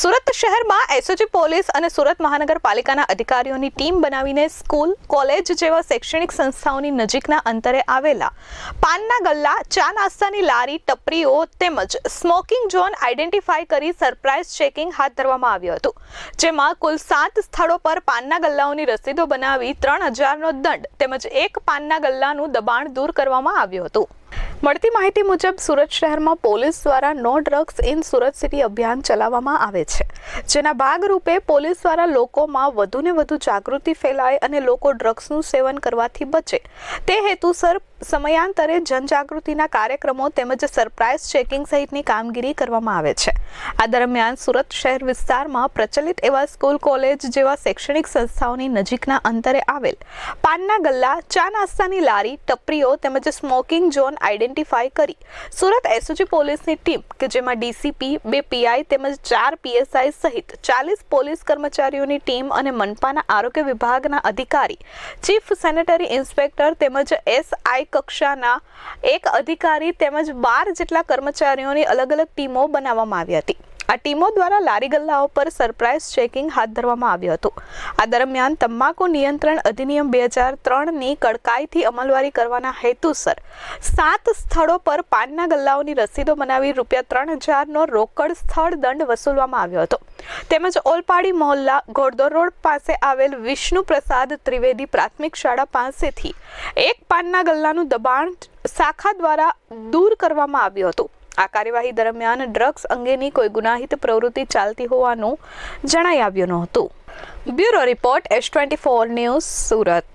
સુરત શહેરમાં SOG police અને સુરત મહાનગરપાલિકાના અધિકારીઓની ટીમ બનાવીને સ્કૂલ, કોલેજ જેવા શૈક્ષણિક સંસ્થાઓની નજીકના અંતરે આવેલા પાનના ગલ્લા, ચા નાસ્તાની લારી, ટપરીઓ તેમજ સ્મોકિંગ ઝોન આઈડેન્ટિફાઈ કરી સરપ્રાઇઝ ચેકિંગ હાથ ધરવામાં આવ્યું હતું, જેમાં કુલ સાત સ્થળો પર પાનના ગલ્લાઓની રસીદો બનાવી ત્રણ હજારનો દંડ તેમજ એક પાનના ગલ્લાનું દબાણ દૂર કરવામાં આવ્યું હતું. મળતી માહિતી મુજબ સુરત શહેરમાં પોલીસ દ્વારા no drugs in Surat city અભિયાન ચલાવવામાં આવે છે. જેના ભાગરૂપે પોલીસ દ્વારા લોકોમાં વધુને વધુ જાગૃતિ ફેલાય અને લોકો ડ્રગ્સનું સેવન કરવાથી બચે. તે હેતુસર સમયાંતરે જનજાગૃતિના કાર્યક્રમો તેમજ સરપ્રાઇઝ ચેકિંગ સહિતની કામગીરી કરવામાં આવે છે. આ દરમિયાન સુરત શહેર વિસ્તારમાં પ્રચલિત એવા સ્કૂલ, કોલેજ જેવા શૈક્ષણિક સંસ્થાઓની નજીકના અંતરે આવેલ પાનના ગલ્લા, ચા નાસ્તાની લારી, ટપરીઓ તેમજ સ્મોકિંગ ઝોન આઈડેન્ટિફાઈ કરી સુરત એસઓજી પોલીસની ટીમ, કે જેમાં ડીસીપી, બે પીઆઈ તેમજ ચાર પીએસઆઈ સહિત ચાલીસ પોલીસ કર્મચારીઓની ટીમ અને મનપાના આરોગ્ય વિભાગના અધિકારી, ચીફ સેનેટરી ઇન્સ્પેક્ટર તેમજ એસઆઈ કક્ષાના એક અધિકારી તેમજ બાર જેટલા કર્મચારીઓની અલગ અલગ ટીમો બનાવવામાં આવી હતી. આ ટીમો દ્વારા લારી ગલ્લાઓ પર સરપ્રાઇઝ ચેકિંગ હાથ ધરવામાં આવ્યું હતું. આ દરમિયાન તમાકુ નિયંત્રણ અધિનિયમ બે હજાર ત્રણની કડકાઈથી અમલવારી કરવાના હેતુસર સાત સ્થળો પર પાનના ગલ્લાઓની રસીદો બનાવી રૂપિયા ત્રણ હજારનો રોકડ સ્થળ દંડ વસૂલવામાં આવ્યો હતો. તેમજ ઓલપાડી મહોલ્લા ઘોડદોર રોડ પાસે આવેલ વિષ્ણુ પ્રસાદ ત્રિવેદી પ્રાથમિક શાળા પાસેથી એક પાનના ગલ્લાનું દબાણ શાખા દ્વારા દૂર કરવામાં આવ્યું હતું. આ કાર્યવાહી દરમિયાન ડ્રગ્સ અંગેની કોઈ ગુનાહિત પ્રવૃત્તિ ચાલતી હોવાનું જણાઈ આવ્યું નહોતું. Bureau report S twenty four news Surat.